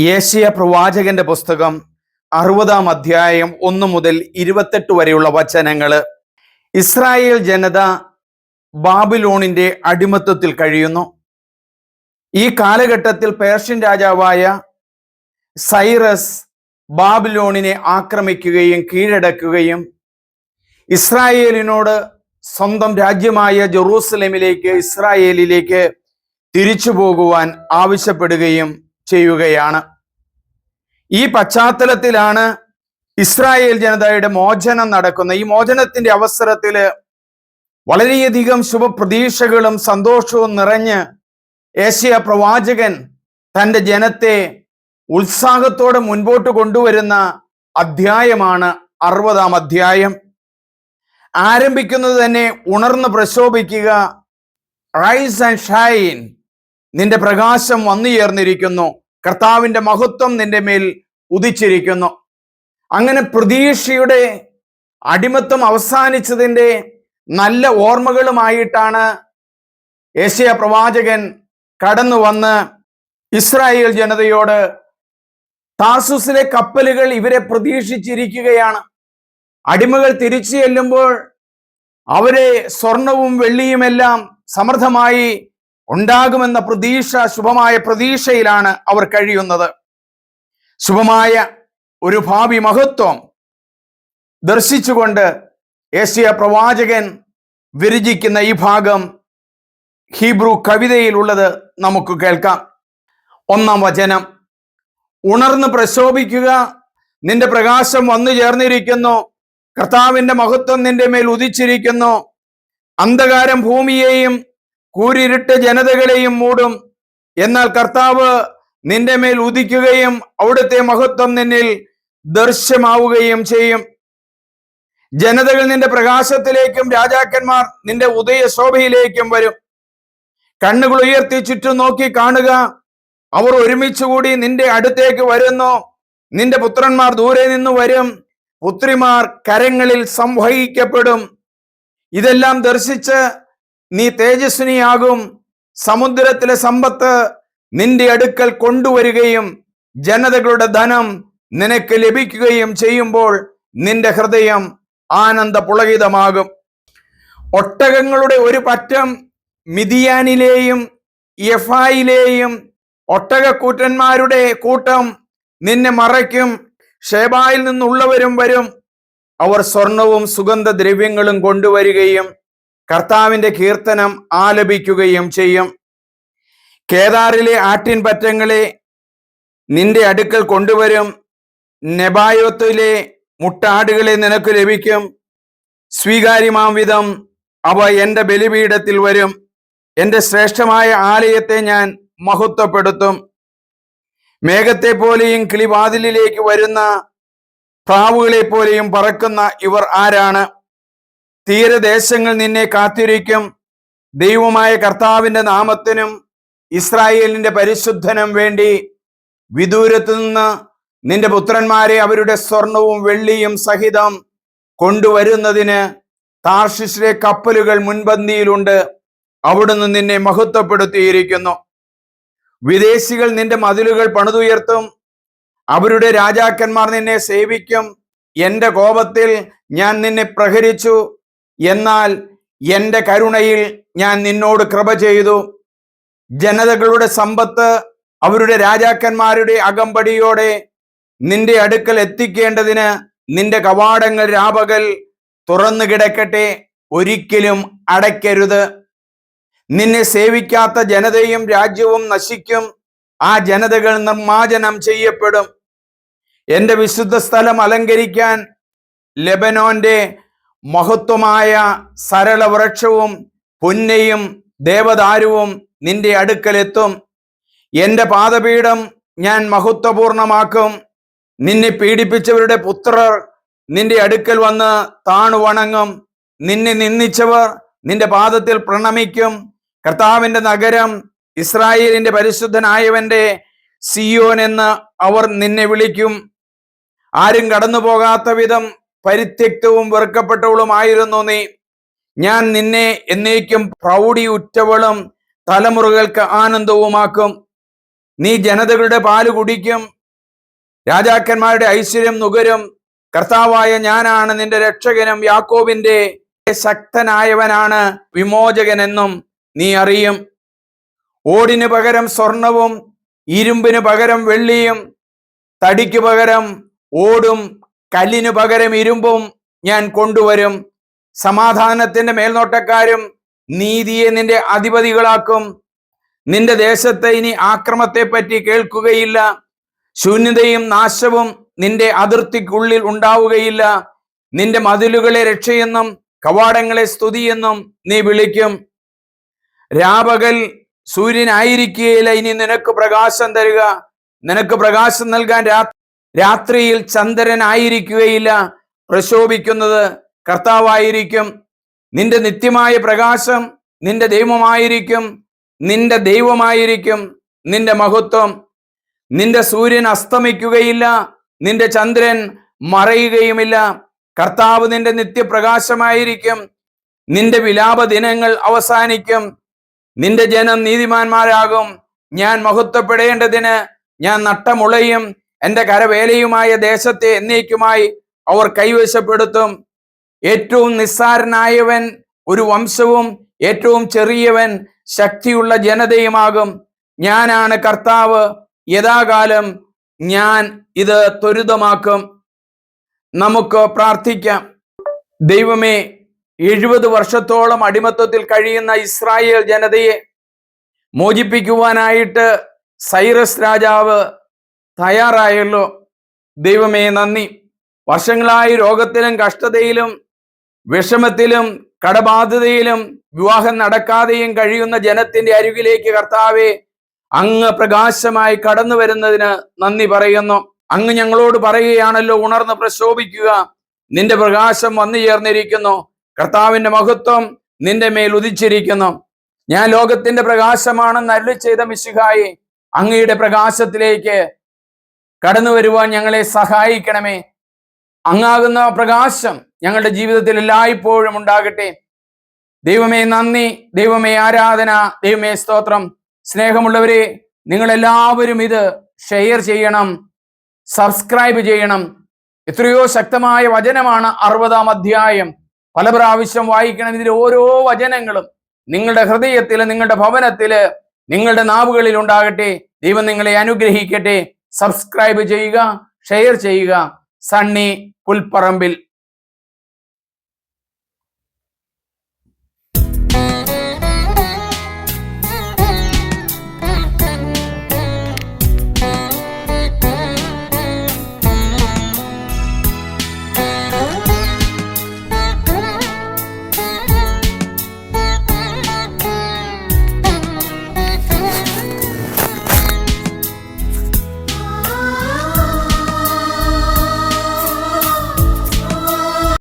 യേശയ പ്രവാചകന്റെ പുസ്തകം അറുപതാം അധ്യായം ഒന്ന് മുതൽ ഇരുപത്തെട്ട് വരെയുള്ള വചനങ്ങൾ ഇസ്രായേൽ ജനത ബാബിലോണിന്റെ അടിമത്വത്തിൽ കഴിയുന്നു. ഈ കാലഘട്ടത്തിൽ പേർഷ്യൻ രാജാവായ സൈറസ് ബാബിലോണിനെ ആക്രമിക്കുകയും കീഴടക്കുകയും ഇസ്രായേലിനോട് സ്വന്തം രാജ്യമായ ജെറൂസലേമിലേക്ക് ഇസ്രായേലിലേക്ക് തിരിച്ചു പോകുവാൻ ആവശ്യപ്പെടുകയും ചെയ്യുകയാണ്. ഈ പശ്ചാത്തലത്തിലാണ് ഇസ്രായേൽ ജനതയുടെ മോചനം നടക്കുന്ന ഈ മോചനത്തിന്റെ അവസരത്തിൽ വളരെയധികം ശുഭപ്രതീക്ഷകളും സന്തോഷവും നിറഞ്ഞ് ഏഷ്യ പ്രവാചകൻ തന്റെ ജനത്തെ ഉത്സാഹത്തോടെ മുൻപോട്ട് കൊണ്ടുവരുന്ന അധ്യായമാണ് അറുപതാം അധ്യായം. ആരംഭിക്കുന്നത് തന്നെ ഉണർന്ന് പ്രശോഭിക്കുക. റൈസ് ആൻഡ് ഷൈൻ നിന്റെ പ്രകാശം വന്നുചേർന്നിരിക്കുന്നു കർത്താവിന്റെ മഹത്വം നിന്റെ മേൽ ഉദിച്ചിരിക്കുന്നു. അങ്ങനെ പ്രതീക്ഷയുടെ അടിമത്വം അവസാനിച്ചതിന്റെ നല്ല ഓർമ്മകളുമായിട്ടാണ് ഏഷ്യ പ്രവാചകൻ കടന്നു വന്ന് ഇസ്രായേൽ ജനതയോട് താർസുസിലെ കപ്പലുകൾ ഇവരെ പ്രതീക്ഷിച്ചിരിക്കുകയാണ്. അടിമകൾ തിരിച്ചു ചെല്ലുമ്പോൾ അവരെ സ്വർണവും വെള്ളിയുമെല്ലാം സമൃദ്ധമായി ഉണ്ടാകുമെന്ന പ്രതീക്ഷ ശുഭമായ പ്രതീക്ഷയിലാണ് അവർ കഴിയുന്നത്. ശുഭമായ ഒരു ഭാവി മഹത്വം ദർശിച്ചുകൊണ്ട് ഏഷ്യ പ്രവാചകൻ വിരചിക്കുന്ന ഈ ഭാഗം ഹീബ്രു കവിതയിലുള്ളത് നമുക്ക് കേൾക്കാം. ഒന്നാം വചനം. ഉണർന്ന് പ്രശോഭിക്കുക. നിന്റെ പ്രകാശം വന്നു ചേർന്നിരിക്കുന്നു. കർത്താവിന്റെ മഹത്വം നിന്റെ മേൽ ഉദിച്ചിരിക്കുന്നു. അന്ധകാരം ഭൂമിയെയും കൂരിരുട്ട് ജനതകളെയും മൂടും. എന്നാൽ കർത്താവ് നിന്റെ മേൽ ഉദിക്കുകയും അവിടുത്തെ മഹത്വം നിന്നിൽ ദർശ്യമാവുകയും ചെയ്യും. ജനതകൾ നിന്റെ പ്രകാശത്തിലേക്കും രാജാക്കന്മാർ നിന്റെ ഉദയശോഭയിലേക്കും വരും. കണ്ണുകൾ ഉയർത്തി ചുറ്റും നോക്കി കാണുക. അവർ ഒരുമിച്ചുകൂടി നിന്റെ അടുത്തേക്ക് വരുന്നു. നിന്റെ പുത്രന്മാർ ദൂരെ നിന്ന് വരും. പുത്രിമാർ കരങ്ങളിൽ സംവഹിക്കപ്പെടും. ഇതെല്ലാം ദർശിച്ച് നീ തേജസ്വിനിയാകും. സമുദ്രത്തിലെ സമ്പത്ത് നിന്റെ അടുക്കൽ കൊണ്ടുവരികയും ജനതകളുടെ ധനം നിനക്ക് ലഭിക്കുകയും ചെയ്യുമ്പോൾ നിന്റെ ഹൃദയം ആനന്ദ പുളകിതമാകും ഒട്ടകങ്ങളുടെ ഒരു പറ്റം മിതിയാനിലെയും യഫായിലെയും ഒട്ടകക്കൂറ്റന്മാരുടെ കൂട്ടം നിന്നെ മറയ്ക്കും. ഷേബായിൽ നിന്നുള്ളവരും വരും. അവർ സ്വർണവും സുഗന്ധദ്രവ്യങ്ങളും കൊണ്ടുവരികയും കർത്താവിന്റെ കീർത്തനം ആലപിക്കുകയും ചെയ്യും. കേദാറിലെ ആട്ടിൻപറ്റങ്ങളെ നിന്റെ അടുക്കൽ കൊണ്ടുവരും. നെബായോത്തിലെ മുട്ടാടുകളെ നിനക്ക് ലഭിക്കും. സ്വീകാര്യമാം വിധം അവ എന്റെ ബലിപീഠത്തിൽ വരും. എന്റെ ശ്രേഷ്ഠമായ ആലയത്തെ ഞാൻ മഹത്വപ്പെടുത്തും. മേഘത്തെ പോലെയും കിളിവാതിലിലേക്ക് വരുന്ന പ്രാവുകളെ പോലെയും പറക്കുന്ന ഇവർ ആരാണ്? തീരദേശങ്ങൾ നിന്നെ കാത്തിരിക്കും. ദൈവമായ കർത്താവിന്റെ നാമത്തിനും ഇസ്രായേലിന്റെ പരിശുദ്ധനും വേണ്ടി വിദൂരത്തു നിന്ന് നിന്റെ പുത്രന്മാരെ അവരുടെ സ്വർണവും വെള്ളിയും സഹിതം കൊണ്ടുവരുന്നതിന് താർഷിഷിലെ കപ്പലുകൾ മുൻപന്തിയിലുണ്ട്. അവിടുന്ന് നിന്നെ മഹത്വപ്പെടുത്തിയിരിക്കുന്നു. വിദേശികൾ നിന്റെ മതിലുകൾ പണിതുയർത്തും. അവരുടെ രാജാക്കന്മാർ നിന്നെ സേവിക്കും. എന്റെ കോപത്തിൽ ഞാൻ നിന്നെ പ്രഹരിച്ചു. എന്നാൽ എന്റെ കരുണയിൽ ഞാൻ നിന്നോട് കൃപ ചെയ്തു. ജനതകളുടെ സമ്പത്ത് അവരുടെ രാജാക്കന്മാരുടെ അകമ്പടിയോടെ നിന്റെ അടുക്കൽ എത്തിക്കേണ്ടതിന് നിന്റെ കവാടങ്ങൾ രാപകൽ തുറന്നു കിടക്കട്ടെ. ഒരിക്കലും അടയ്ക്കരുത്. നിന്നെ സേവിക്കാത്ത ജനതയും രാജ്യവും നശിക്കും. ആ ജനതകൾ നിർമ്മാർജനം ചെയ്യപ്പെടും. എന്റെ വിശുദ്ധ സ്ഥലം അലങ്കരിക്കാൻ ലെബനോന്റെ മഹത്വമായ സരള വൃക്ഷവും പുന്നയും ദേവദാരുവും നിന്റെ അടുക്കലെത്തും. എന്റെ പാദപീഠം ഞാൻ മഹത്വപൂർണമാക്കും. നിന്നെ പീഡിപ്പിച്ചവരുടെ പുത്രർ നിന്റെ അടുക്കൽ വന്ന് താണു വണങ്ങും നിന്നെ നിന്ദിച്ചവർ നിന്റെ പാദത്തിൽ പ്രണമിക്കും. കർത്താവിന്റെ നഗരം ഇസ്രായേലിന്റെ പരിശുദ്ധനായവന്റെ സിയോൻ എന്ന് അവർ നിന്നെ വിളിക്കും. ആരും കടന്നു പോകാത്ത വിധം പരിത്യക്തവും വെറുക്കപ്പെട്ടവളുമായിരുന്നു നീ. ഞാൻ നിന്നെ എന്നേക്കും പ്രൗഢി ഉറ്റവളും തലമുറകൾക്ക് ആനന്ദവുമാക്കും. നീ ജനതകളുടെ പാൽ കുടിക്കും. രാജാക്കന്മാരുടെ ഐശ്വര്യം നുകരും. കർത്താവായ ഞാനാണ് നിന്റെ രക്ഷകനും. യാക്കോബിന്റെ ശക്തനായവനാണ് വിമോചകനെന്നും നീ അറിയും. ഓടിന് പകരം സ്വർണവും ഇരുമ്പിന് പകരം വെള്ളിയും തടിക്ക് പകരം ഓടും കല്ലിന് പകരം ഇരുമ്പും ഞാൻ കൊണ്ടുവരും. സമാധാനത്തിന്റെ മേൽനോട്ടക്കാരും നീതിയെ നിന്റെ അധിപതികളാക്കും. നിന്റെ ദേശത്തെ ഇനി ആക്രമത്തെ പറ്റി കേൾക്കുകയില്ല. ശൂന്യതയും നാശവും നിന്റെ അതിർത്തിക്കുള്ളിൽ ഉണ്ടാവുകയില്ല. നിന്റെ മതിലുകളെ രക്ഷയെന്നും കവാടങ്ങളെ സ്തുതിയെന്നും നീ വിളിക്കും. രാപകൽ സൂര്യനായിരിക്കുകയില്ല. ഇനി നിനക്ക് പ്രകാശം തരിക. നിനക്ക് പ്രകാശം നൽകാൻ രാ രാത്രിയിൽ ചന്ദ്രനായിരിക്കുകയില്ല. പ്രശോഭിക്കുന്നത് കർത്താവായിരിക്കും. നിന്റെ നിത്യമായ പ്രകാശം നിന്റെ ദൈവമായിരിക്കും. നിന്റെ ദൈവമായിരിക്കും. നിന്റെ മഹത്വം. നിന്റെ സൂര്യൻ അസ്തമിക്കുകയില്ല. നിന്റെ ചന്ദ്രൻ മറയുകയുമില്ല. കർത്താവ് നിന്റെ നിത്യപ്രകാശമായിരിക്കും. നിന്റെ വിലാപ ദിനങ്ങൾ അവസാനിക്കും. നിന്റെ ജനം നീതിമാന്മാരാകും. ഞാൻ മഹത്വപ്പെടേണ്ടതിന് ഞാൻ നട്ടമുളയും. എന്റെ കരവേലയുമായ ദേശത്തെ എന്നേക്കുമായി അവർ കൈവശപ്പെടുത്തും. ഏറ്റവും നിസ്സാരനായവൻ ഒരു വംശവും ഏറ്റവും ചെറിയവൻ ശക്തിയുള്ള ജനതയുമാകും. ഞാനാണ് കർത്താവ് യഥാകാലം ഞാൻ ഇത് ത്വരിതമാക്കും. നമുക്ക് പ്രാർത്ഥിക്കാം. ദൈവമേ എഴുപത് വർഷത്തോളം അടിമത്വത്തിൽ കഴിയുന്ന ഇസ്രായേൽ ജനതയെ മോചിപ്പിക്കുവാനായിട്ട് സൈറസ് രാജാവ് തയ്യാറായല്ലോ. ദൈവമേ നന്ദി. വർഷങ്ങളായി രോഗത്തിലും കഷ്ടതയിലും വിഷമത്തിലും കടബാധ്യതയിലും വിവാഹം നടക്കാതെയും കഴിയുന്ന ജനത്തിന്റെ അരികിലേക്ക് കർത്താവെ അങ്ങ് പ്രകാശമായി കടന്നു വരുന്നതിന് നന്ദി പറയുന്നു. അങ്ങ് ഞങ്ങളോട് പറയുകയാണല്ലോ ഉണർന്ന് പ്രശോഭിക്കുക. നിന്റെ പ്രകാശം വന്നു ചേർന്നിരിക്കുന്നു. കർത്താവിന്റെ മഹത്വം നിന്റെ മേൽ ഉദിച്ചിരിക്കുന്നു. ഞാൻ ലോകത്തിന്റെ പ്രകാശമാണെന്ന് അരുളി ചെയ്ത മിശിഹായി അങ്ങയുടെ പ്രകാശത്തിലേക്ക് കടന്നു വരുവാൻ ഞങ്ങളെ സഹായിക്കണമേ. അങ്ങാകുന്ന പ്രകാശം ഞങ്ങളുടെ ജീവിതത്തിൽ എല്ലായ്പ്പോഴും ഉണ്ടാകട്ടെ. ദൈവമേ നന്ദി ദൈവമേ ആരാധന ദൈവമേ സ്തോത്രം. സ്നേഹമുള്ളവരെ നിങ്ങൾ എല്ലാവരും ഇത് ഷെയർ ചെയ്യണം സബ്സ്ക്രൈബ് ചെയ്യണം. എത്രയോ ശക്തമായ വചനമാണ് അറുപതാം അധ്യായം. പല പ്രാവശ്യം വായിക്കണം ഇതിൽ ഓരോ വചനങ്ങളും. നിങ്ങളുടെ ഹൃദയത്തിൽ നിങ്ങളുടെ ഭവനത്തിൽ നിങ്ങളുടെ നാവുകളിൽ ഉണ്ടാകട്ടെ. ദൈവം നിങ്ങളെ അനുഗ്രഹിക്കട്ടെ. സബ്സ്ക്രൈബ് ചെയ്യുക ഷെയർ ചെയ്യുക. സണ്ണി പുൽപ്പറമ്പിൽ.